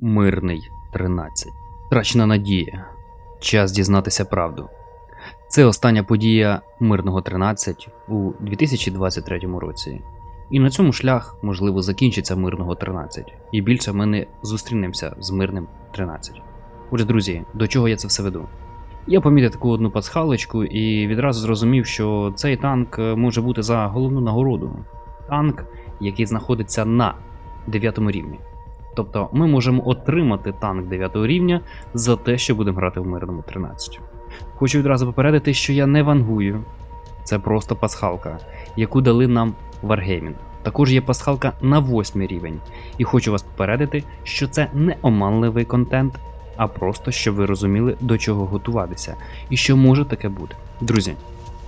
Мирний 13. Втрачена надія. Час дізнатися правду. Це остання подія мирного 13 у 2023 році. І на цьому шлях, можливо, закінчиться мирного 13. І більше ми не зустрінемося з мирним 13. Отже, друзі, до чого я це все веду? Я помітив таку одну пасхалочку і відразу зрозумів, що цей танк е, може бути за головну нагороду. Танк, який знаходиться на 9 рівні. Тобто ми можемо отримати танк 9 рівня за те, що будемо грати в мирному 13. Хочу відразу попередити, що я не вангую. Це просто пасхалка, яку дали нам Wargaming. Також є пасхалка на 8 рівень. І хочу вас попередити, що це не оманливий контент, а просто щоб ви розуміли, до чого готуватися і що може таке бути. Друзі,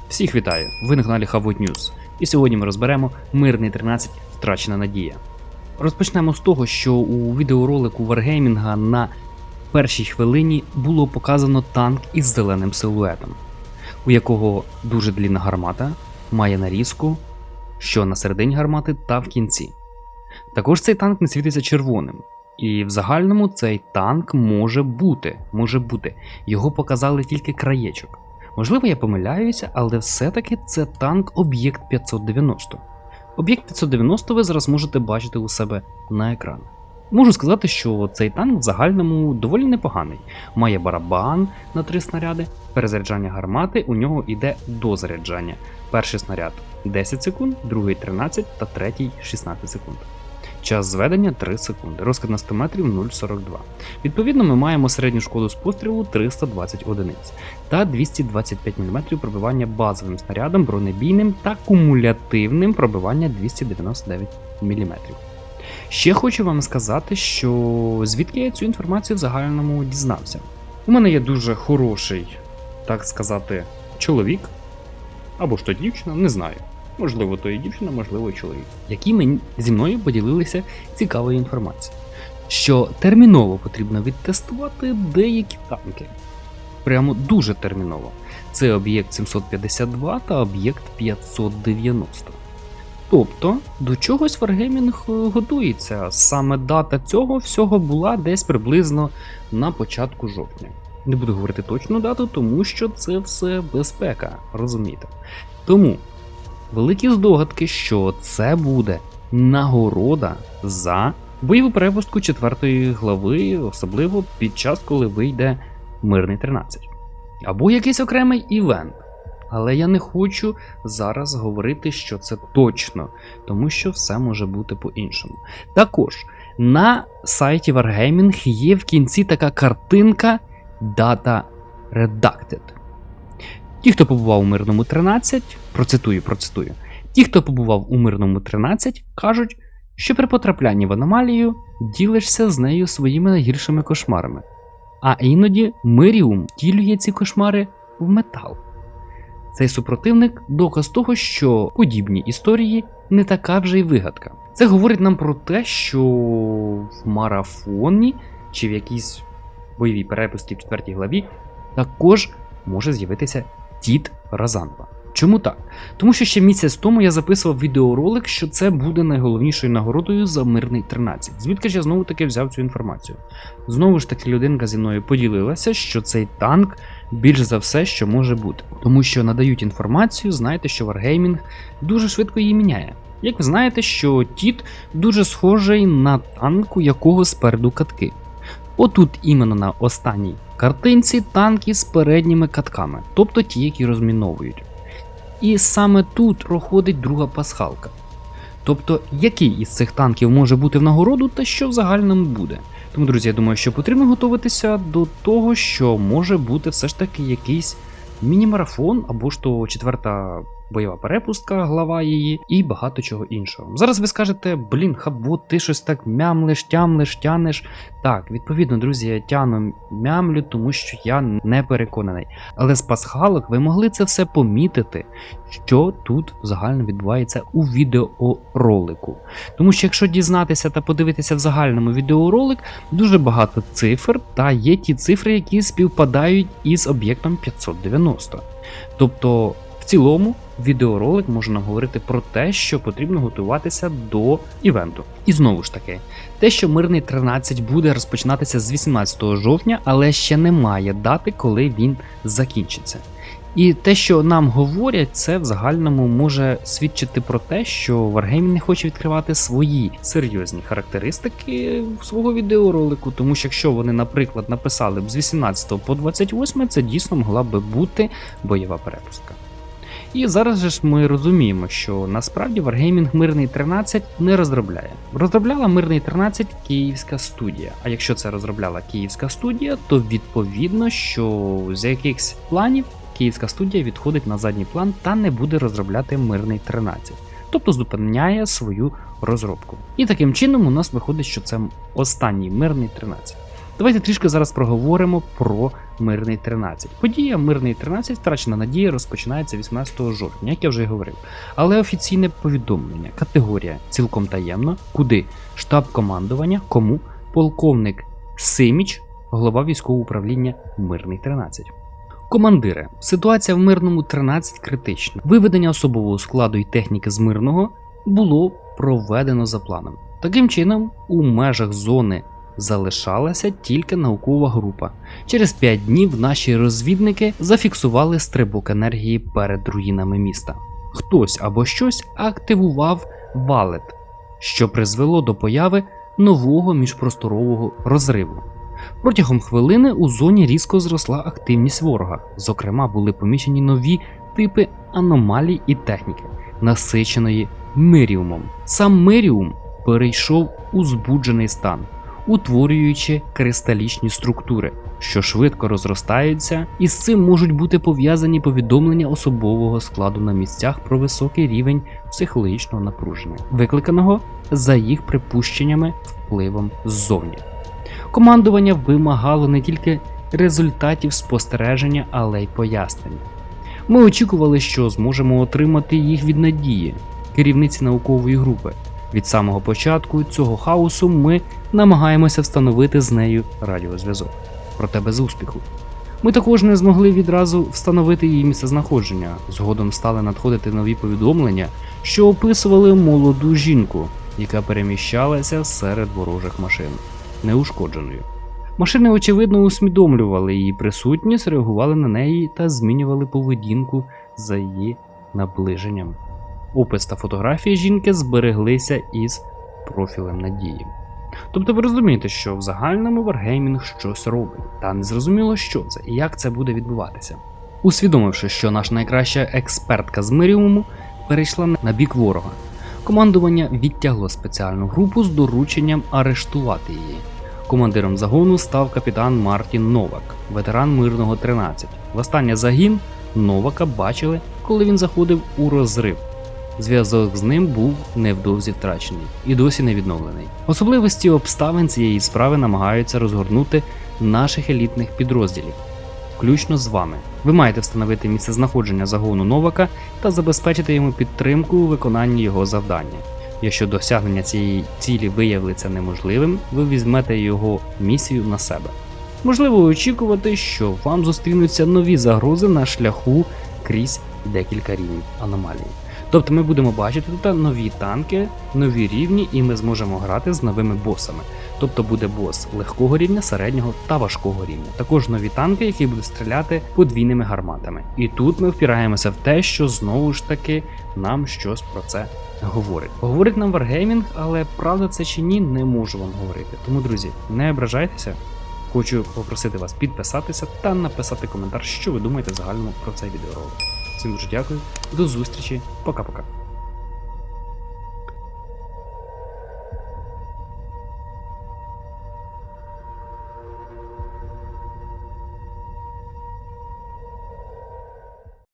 всіх вітаю! Ви на каналі Хавот News. І сьогодні ми розберемо мирний 13 втрачена надія. Розпочнемо з того, що у відеоролику Wargaming на першій хвилині було показано танк із зеленим силуетом, у якого дуже длінна гармата, має нарізку, що на середині гармати та в кінці. Також цей танк не світиться червоним. І в загальному цей танк може бути, може бути. Його показали тільки краєчок. Можливо, я помиляюся, але все-таки це танк об'єкт 590. Об'єкт 590 ви зараз можете бачити у себе на екрані. Можу сказати, що цей танк в загальному доволі непоганий. Має барабан на три снаряди, перезаряджання гармати у нього йде до заряджання. Перший снаряд 10 секунд, другий 13 та третій 16 секунд. Час зведення 3 секунди, розкид на 100 метрів 0,42. Відповідно, ми маємо середню шкоду з пострілу 320 одиниць та 225 мм пробивання базовим снарядом, бронебійним та кумулятивним пробивання 299 мм. Ще хочу вам сказати, що звідки я цю інформацію в загальному дізнався. У мене є дуже хороший, так сказати, чоловік, або ж то дівчина, не знаю. Можливо, то і дівчина, можливо, і чоловік, які мені зі мною поділилися цікавою інформацією, що терміново потрібно відтестувати деякі танки. Прямо дуже терміново. Це об'єкт 752 та об'єкт 590. Тобто до чогось Wargaming е, готується. Саме дата цього всього була десь приблизно на початку жовтня. Не буду говорити точну дату, тому що це все безпека, розумієте. Тому великі здогадки, що це буде нагорода за бойову перепустку 4 глави, особливо під час, коли вийде мирний 13. Або якийсь окремий івент. Але я не хочу зараз говорити, що це точно, тому що все може бути по-іншому. Також на сайті Wargaming є в кінці така картинка Data Redacted. Ті, хто побував у мирному 13, процитую, процитую. Ті, хто побував у мирному 13, кажуть, що при потраплянні в аномалію ділишся з нею своїми найгіршими кошмарами. А іноді Миріум втілює ці кошмари в метал. Цей супротивник доказ того, що подібні історії не така вже й вигадка. Це говорить нам про те, що в марафоні чи в якійсь бойовій перепусті в 4 главі також може з'явитися Тіт Разанова. Чому так? Тому що ще місяць тому я записував відеоролик, що це буде найголовнішою нагородою за мирний 13. Звідки ж я знову таки взяв цю інформацію? Знову ж таки, людинка зі мною поділилася, що цей танк більш за все, що може бути. Тому що надають інформацію, знаєте, що Wargaming дуже швидко її міняє. Як ви знаєте, що Тіт дуже схожий на танк, у якого спереду катки. Отут іменно на останній картинці танки з передніми катками, тобто ті, які розміновують. І саме тут проходить друга пасхалка. Тобто, який із цих танків може бути в нагороду та що в загальному буде. Тому, друзі, я думаю, що потрібно готуватися до того, що може бути все ж таки якийсь міні-марафон або ж то четверта бойова перепустка, глава її, і багато чого іншого. Зараз ви скажете, блін, хабо, ти щось так мямлиш, тямлиш, тянеш. Так, відповідно, друзі, я тяну мямлю, тому що я не переконаний. Але з пасхалок ви могли це все помітити, що тут загально відбувається у відеоролику. Тому що якщо дізнатися та подивитися в загальному відеоролик, дуже багато цифр, та є ті цифри, які співпадають із об'єктом 590. Тобто В цілому, відеоролик може нам говорити про те, що потрібно готуватися до івенту. І знову ж таки, те, що мирний 13 буде розпочинатися з 18 жовтня, але ще немає дати, коли він закінчиться. І те, що нам говорять, це в загальному може свідчити про те, що Wargaming не хоче відкривати свої серйозні характеристики свого відеоролику, тому що якщо вони, наприклад, написали б з 18 по 28, це дійсно могла би бути бойова перепустка. І зараз же ж ми розуміємо, що насправді Wargaming Мирний 13 не розробляє. Розробляла Мирний 13 Київська студія. А якщо це розробляла Київська студія, то відповідно, що з якихось планів Київська студія відходить на задній план та не буде розробляти Мирний 13. Тобто зупиняє свою розробку. І таким чином у нас виходить, що це останній мирний 13. Давайте трішки зараз проговоримо про Мирний 13. Подія Мирний 13 втрачена надія розпочинається 18 жовтня, як я вже говорив. Але офіційне повідомлення, категорія цілком таємно, куди штаб командування, кому полковник Симіч, голова військового управління Мирний 13. Командири, ситуація в мирному 13 критична. Виведення особового складу і техніки з мирного було проведено за планом. Таким чином, у межах зони залишалася тільки наукова група. Через 5 днів наші розвідники зафіксували стрибок енергії перед руїнами міста. Хтось або щось активував валет, що призвело до появи нового міжпросторового розриву. Протягом хвилини у зоні різко зросла активність ворога. Зокрема, були помічені нові типи аномалій і техніки, насиченої миріумом. Сам миріум перейшов у збуджений стан, утворюючи кристалічні структури, що швидко розростаються, і з цим можуть бути пов'язані повідомлення особового складу на місцях про високий рівень психологічного напруження, викликаного за їх припущеннями впливом ззовні. Командування вимагало не тільки результатів спостереження, але й пояснення. Ми очікували, що зможемо отримати їх від надії, керівниці наукової групи. Від самого початку цього хаосу ми намагаємося встановити з нею радіозв'язок, проте без успіху. Ми також не змогли відразу встановити її місцезнаходження. Згодом стали надходити нові повідомлення, що описували молоду жінку, яка переміщалася серед ворожих машин неушкодженою. Машини, очевидно, усвідомлювали її присутність, реагували на неї та змінювали поведінку за її наближенням. Опис та фотографії жінки збереглися із профілем надії. Тобто ви розумієте, що в загальному Wargaming щось робить, та не зрозуміло, що це і як це буде відбуватися. Усвідомивши, що наша найкраща експертка з Миріуму перейшла на бік ворога, командування відтягло спеціальну групу з дорученням арештувати її. Командиром загону став капітан Мартін Новак, ветеран мирного 13. Востаннє загін Новака бачили, коли він заходив у розрив. Зв'язок з ним був невдовзі втрачений і досі не відновлений. Особливості обставин цієї справи намагаються розгорнути наших елітних підрозділів, включно з вами. Ви маєте встановити місцезнаходження загону Новака та забезпечити йому підтримку у виконанні його завдання. Якщо досягнення цієї цілі виявиться неможливим, ви візьмете його місію на себе. Можливо очікувати, що вам зустрінуться нові загрози на шляху крізь декілька рівнів аномалії. Тобто ми будемо бачити тут нові танки, нові рівні, і ми зможемо грати з новими босами. Тобто буде бос легкого рівня, середнього та важкого рівня. Також нові танки, які будуть стріляти подвійними гарматами. І тут ми впираємося в те, що знову ж таки нам щось про це говорить. Говорить нам Wargaming, але правда це чи ні, не можу вам говорити. Тому, друзі, не ображайтеся. Хочу попросити вас підписатися та написати коментар, що ви думаєте в загальному про цей відеоролик. Всім дуже дякую, до зустрічі, пока-пока.